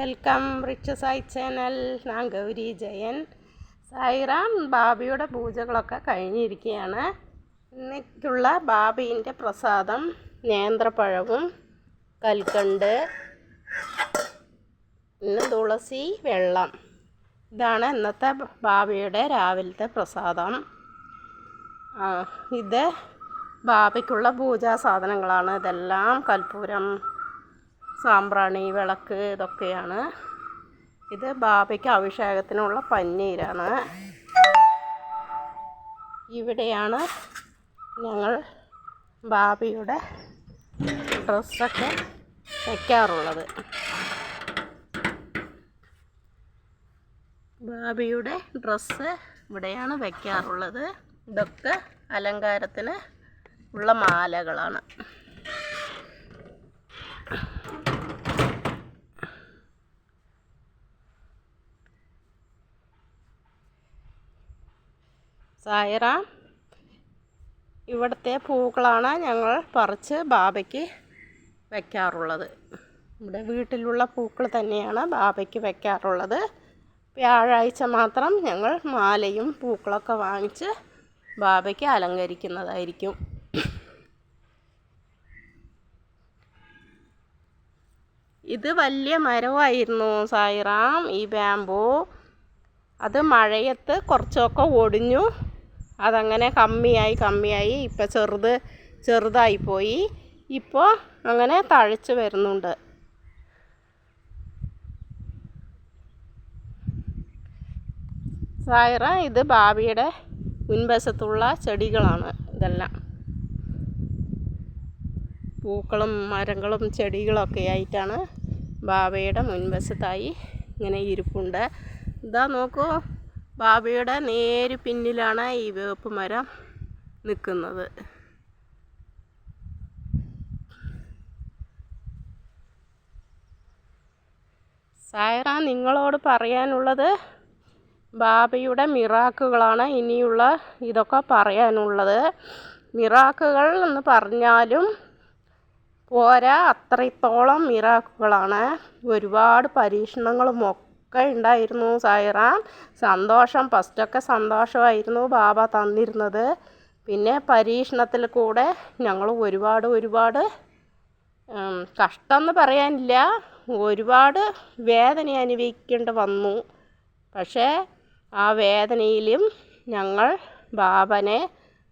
Welcome rich Sai channel. ഞാൻ ഗൗരി ജയൻ. സായിറാം ബാബിയുടെ പൂജകളൊക്കെ കഴിഞ്ഞിരിക്കുകയാണ്. ഇന്നേക്കുള്ള ബാബീന്റെ പ്രസാദം നേന്ത്രപ്പഴവും കൽക്കണ്ട് പിന്നെ തുളസി വെള്ളം. ഇതാണ് ഇന്നത്തെ ബാബിയുടെ രാവിലത്തെ പ്രസാദം. ഇത് ബാബയ്ക്കുള്ള പൂജാ സാധനങ്ങളാണ്. ഇതെല്ലാം കൽപ്പൂരം സാമ്പ്രാണി വിളക്ക് ഇതൊക്കെയാണ്. ഇത് ബാബയ്ക്ക് അഭിഷേകത്തിനുള്ള പന്നീരാണ്. ഇവിടെയാണ് ഞങ്ങൾ ബാബയുടെ ഡ്രസ്സൊക്കെ വയ്ക്കാറുള്ളത് ബാബിയുടെ ഡ്രസ്സ് ഇവിടെയാണ് വയ്ക്കാറുള്ളത് ഇതൊക്കെ അലങ്കാരത്തിന് ഉള്ള മാലകളാണ്. സായറ ഇവിടുത്തെ പൂക്കളാണ് ഞങ്ങൾ പറിച്ച് ബാബയ്ക്ക് വയ്ക്കാറുള്ളത് ഇവിടെ വീട്ടിലുള്ള പൂക്കൾ തന്നെയാണ് ബാബയ്ക്ക് വയ്ക്കാറുള്ളത് വ്യാഴാഴ്ച മാത്രം ഞങ്ങൾ മാലയും പൂക്കളൊക്കെ വാങ്ങിച്ച് ബാബയ്ക്ക് അലങ്കരിക്കുന്നതായിരിക്കും. ഇത് വലിയ മരവായിരുന്നു സായിറാം ഈ ബാമ്പൂ അത് മഴയത്ത് കുറച്ചൊക്കെ ഒടിഞ്ഞു. അതങ്ങനെ കമ്മിയായി കമ്മിയായി. ഇപ്പം ചെറുത് ചെറുതായി പോയി. ഇപ്പോൾ അങ്ങനെ തഴച്ച് വരുന്നുണ്ട്. സായറ ഇത് ഭാവിയുടെ മുൻവശത്തുള്ള ചെടികളാണ് ഇതെല്ലാം. പൂക്കളും മരങ്ങളും ചെടികളൊക്കെ ആയിട്ടാണ് ബാവയുടെ മുൻവശത്തായി ഇങ്ങനെ ഇരിപ്പുണ്ട്. ഇതാ നോക്കൂ. ബാബയുടെ നേര് പിന്നിലാണ് ഈ വേപ്പ് മരം നിൽക്കുന്നത് സായറ നിങ്ങളോട് പറയാനുള്ളത് ബാബയുടെ മിറാക്കുകളാണ്. ഇനിയുള്ള ഇതൊക്കെ പറയാനുള്ളത്. മിറാക്കുകൾ എന്ന് പറഞ്ഞാലും പോരാ അത്രത്തോളം മിറാക്കുകളാണ്. ഒരുപാട് പരീക്ഷണങ്ങളും ഒക്കെ ഉണ്ടായിരുന്നു സായിറാം. സന്തോഷം ഫസ്റ്റൊക്കെ സന്തോഷമായിരുന്നു ബാബ തന്നിരുന്നത്. പിന്നെ പരീക്ഷണത്തിൽ കൂടെ ഞങ്ങൾ ഒരുപാട് ഒരുപാട് ഉം, കഷ്ടമെന്ന് പറയാനില്ല. ഒരുപാട് വേദന അനുഭവിക്കേണ്ടി വന്നു. പക്ഷേ ആ വേദനയിലും ഞങ്ങൾ ബാബനെ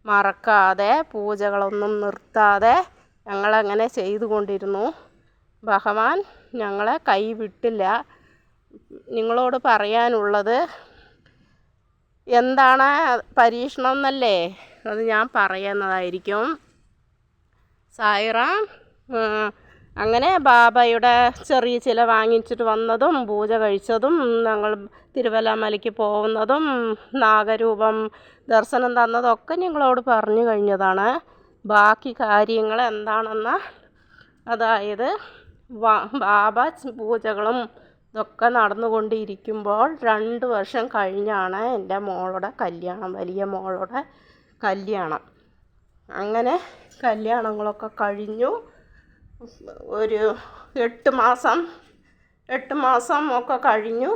മറക്കാതെ പൂജകളൊന്നും നിർത്താതെ ഞങ്ങളങ്ങനെ ചെയ്തുകൊണ്ടിരുന്നു. ഭഗവാൻ ഞങ്ങളെ കൈവിട്ടില്ല. നിങ്ങളോട് പറയാനുള്ളത് എന്താണ് പരീക്ഷണം എന്നല്ലേ? അത് ഞാൻ പറയുന്നതായിരിക്കും. സായിറ അങ്ങനെ ബാബയുടെ ചെറിയ ചില വാങ്ങിച്ചിട്ട് വന്നതും പൂജ കഴിച്ചതും ഞങ്ങൾ തിരുവല്ലാമലയ്ക്ക് പോകുന്നതും നാഗരൂപം ദർശനം തന്നതൊക്കെ നിങ്ങളോട് പറഞ്ഞു കഴിഞ്ഞതാണ്. ബാക്കി കാര്യങ്ങൾ എന്താണെന്ന്? അതായത് ബാബ പൂജകളും ഇതൊക്കെ നടന്നുകൊണ്ടിരിക്കുമ്പോൾ രണ്ട് വർഷം കഴിഞ്ഞാണ് എന്റെ മോളുടെ കല്യാണം വലിയ മോളുടെ കല്യാണം. അങ്ങനെ കല്യാണങ്ങളൊക്കെ കഴിഞ്ഞു. ഒരു എട്ട് മാസം എട്ട് മാസം ഒക്കെ കഴിഞ്ഞു.